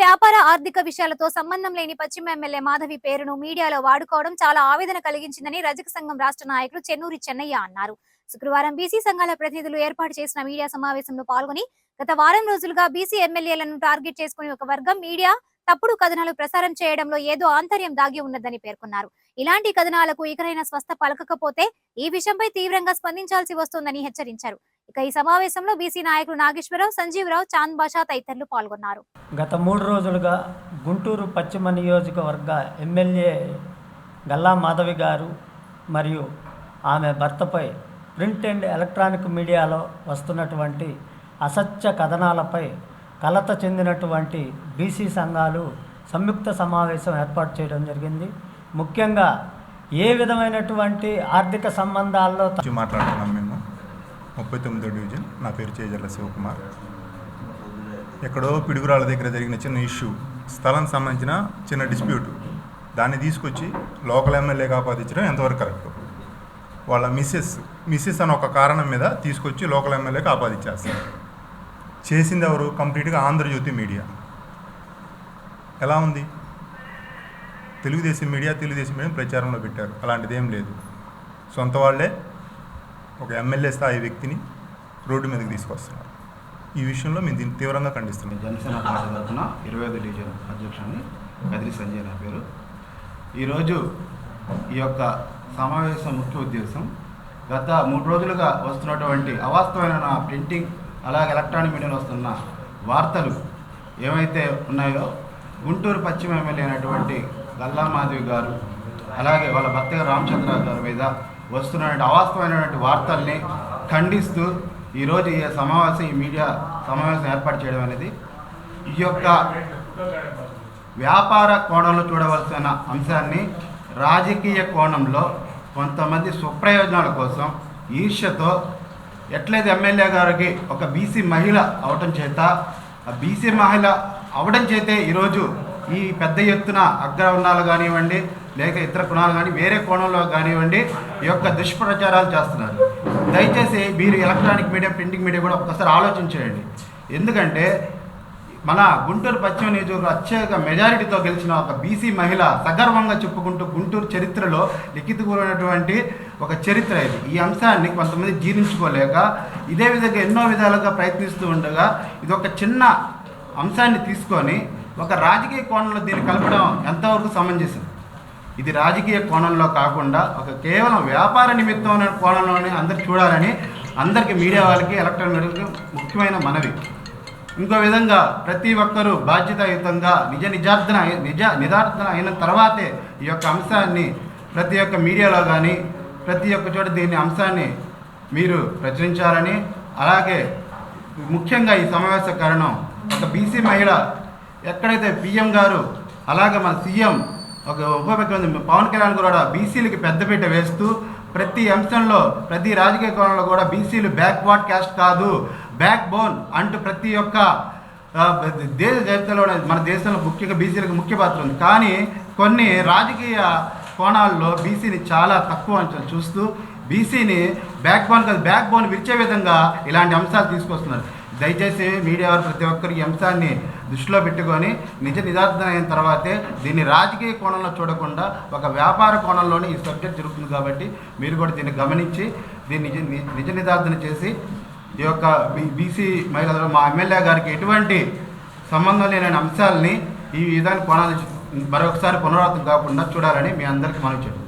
వ్యాపార ఆర్థిక విషయాలతో సంబంధం లేని పశ్చిమ ఎమ్మెల్యే మాధవి పేరును మీడియాలో వాడుకోవడం చాలా ఆవేదన కలిగించిందని రజక సంఘం రాష్ట్ర నాయకులు చెన్నూరి చెన్నయ్య అన్నారు. శుక్రవారం బీసీ సంఘాల ప్రతినిధులు ఏర్పాటు చేసిన మీడియా సమావేశంలో పాల్గొని గత వారం రోజులుగా బీసీ ఎమ్మెల్యేలను టార్గెట్ చేసుకుని ఒక వర్గం మీడియా తప్పుడు కథనాలు ప్రసారం చేయడంలో ఏదో ఆంతర్యం దాగి ఉన్నదని పేర్కొన్నారు. ఇలాంటి కథనాలకు ఇకరైన స్వస్థ పలకకపోతే ఈ విషయంపై తీవ్రంగా స్పందించాల్సి వస్తోందని హెచ్చరించారు. ఇక ఈ సమావేశంలో బీసీ నాయకులు నాగేశ్వరరావు సంజీవరావు చాంద్ బాషా తదితరులు పాల్గొన్నారు. గత మూడు రోజులుగా గుంటూరు పశ్చిమ నియోజకవర్గ ఎమ్మెల్యే గల్లా మాధవి గారు మరియు ఆమె భర్తపై ప్రింట్ అండ్ ఎలక్ట్రానిక్ మీడియాలో వస్తున్నటువంటి అసత్య కథనాలపై కలత చెందినటువంటి బీసీ సంఘాలు సంయుక్త సమావేశం ఏర్పాటు చేయడం జరిగింది. ముఖ్యంగా ఏ విధమైనటువంటి ఆర్థిక సంబంధాల్లో మాట్లాడుతున్నాం ముప్పై తొమ్మిదో డివిజన్. నా పేరు చేజర్ల శివకుమార్. ఎక్కడో పిడుగురాళ్ళ దగ్గర జరిగిన చిన్న ఇష్యూ. స్థలం సంబంధించిన చిన్న డిస్ప్యూట్. దాన్ని తీసుకొచ్చి లోకల్ ఎమ్మెల్యేగా ఆపాదించడం ఎంతవరకు కరెక్ట్? వాళ్ళ మిస్సెస్ మిస్సెస్ అని ఒక కారణం మీద తీసుకొచ్చి లోకల్ ఎమ్మెల్యేకి ఆపాదించేస్తారు చేసింది ఎవరు? కంప్లీట్గా ఆంధ్రజ్యోతి మీడియా. ఎలా ఉంది? తెలుగుదేశం మీడియా తెలుగుదేశం మీడియా ప్రచారంలో పెట్టారు. అలాంటిది ఏం లేదు. సొంత వాళ్ళే ఒక ఎమ్మెల్యే స్థాయి వ్యక్తిని రోడ్డు మీదకి తీసుకొస్తున్నారు. ఈ విషయంలో మేము దీన్ని తీవ్రంగా ఖండిస్తున్నాం. జనసేన పార్టీ తరఫున ఇరవై ఐదు డివిజన్ అధ్యక్షుడిని కదిరి సంజయ్ నా పేరు. ఈరోజు ఈ యొక్క సమావేశం ముఖ్య ఉద్దేశం గత మూడు రోజులుగా వస్తున్నటువంటి అవాస్తవమైన నా ప్రింటింగ్ అలాగే ఎలక్ట్రానిక్ మీడియాలో వస్తున్న వార్తలు ఏవైతే ఉన్నాయో గుంటూరు పశ్చిమ ఎమ్మెల్యే అయినటువంటి గల్లా మాధవి గారు అలాగే వాళ్ళ భర్త రామచంద్ర గారి మీద వస్తున్నటువంటి అవాస్తవమైనటువంటి వార్తల్ని ఖండిస్తూ ఈరోజు ఈ సమావేశం ఈ మీడియా సమావేశం ఏర్పాటు చేయడం అనేది ఈ యొక్క వ్యాపార కోణంలో చూడవలసిన అంశాన్ని రాజకీయ కోణంలో కొంతమంది స్వప్రయోజనాల కోసం ఈర్ష్యతో ఎట్లయితే ఎమ్మెల్యే గారికి ఒక బీసీ మహిళ అవటం చేత ఆ బీసీ మహిళ అవడం చేతే ఈరోజు ఈ పెద్ద ఎత్తున అగ్రవర్ణాలు కానివ్వండి లేక ఇతర కుణాలు కానీ వేరే కోణంలో కానివ్వండి ఈ యొక్క దుష్ప్రచారాలు చేస్తున్నారు. దయచేసి మీరు ఎలక్ట్రానిక్ మీడియా ప్రింటింగ్ మీడియా కూడా ఒక్కసారి ఆలోచించేయండి. ఎందుకంటే మన గుంటూరు పశ్చిమ నియోజకవర్గం అత్యధిక మెజారిటీతో గెలిచిన ఒక బీసీ మహిళ సగర్వంగా చెప్పుకుంటూ గుంటూరు చరిత్రలో లిఖితపూర్వమైనటువంటి ఒక చరిత్ర ఇది. ఈ అంశాన్ని కొంతమంది జీర్ణించుకోలేక ఇదే విధంగా ఎన్నో విధాలుగా ప్రయత్నిస్తూ ఉండగా ఇది ఒక చిన్న అంశాన్ని తీసుకొని ఒక రాజకీయ కోణంలో దీన్ని కలపడం ఎంతవరకు సమంజసం? ఇది రాజకీయ కోణంలో కాకుండా ఒక కేవలం వ్యాపార నిమిత్తం కోణంలోనే అందరు చూడాలని అందరికీ మీడియా వాళ్ళకి ఎలక్ట్రానిక్ మీడియాకి ముఖ్యమైన మనవి. ఇంకో విధంగా ప్రతి ఒక్కరూ బాధ్యతాయుతంగా నిజ నిజార్థన నిజ నిదార్థన అయిన తర్వాతే ఈ యొక్క అంశాన్ని ప్రతి ఒక్క మీడియాలో కానీ ప్రతి ఒక్క చోట దీని అంశాన్ని మీరు ప్రచురించాలని అలాగే ముఖ్యంగా ఈ సమావేశ కారణం ఒక బీసీ మహిళ ఎక్కడైతే పిఎం గారు అలాగే మన సీఎం ఒక ఉప ముఖ్యమంత్రి పవన్ కళ్యాణ్ కూడా బీసీలకి పెద్దపీట వేస్తూ ప్రతి అంశంలో ప్రతి రాజకీయ కోణంలో కూడా బీసీలు బ్యాక్వర్డ్ క్యాస్ట్ కాదు బ్యాక్ బోన్ అంటూ ప్రతి ఒక్క దేశ చరిత్రలో మన దేశంలో ముఖ్యంగా బీసీలకు ముఖ్య పాత్ర ఉంది. కానీ కొన్ని రాజకీయ కోణాల్లో బీసీని చాలా తక్కువ అంచనా చూస్తూ బీసీని బ్యాక్ బోన్ కాదు బ్యాక్ బోన్ విరిచే విధంగా ఇలాంటి అంశాలు తీసుకొస్తున్నారు. దయచేసి మీడియా వారు ప్రతి ఒక్కరు ఈ అంశాన్ని దృష్టిలో పెట్టుకొని నిజ నిదార్థం అయిన తర్వాతే దీన్ని రాజకీయ కోణంలో చూడకుండా ఒక వ్యాపార కోణంలోనే ఈ సబ్జెక్ట్ జరుగుతుంది కాబట్టి మీరు కూడా దీన్ని గమనించి దీన్ని నిజ నిజ నిదార్థన చేసి ఈ యొక్క బీ- బీసీ మహిళలు మా ఎమ్మెల్యే గారికి ఎటువంటి సంబంధం లేని అంశాలని ఈ విధానికి కోణాలు మరొకసారి పునరావృతం కాకుండా చూడాలని మీ అందరికీ మనం చెప్పారు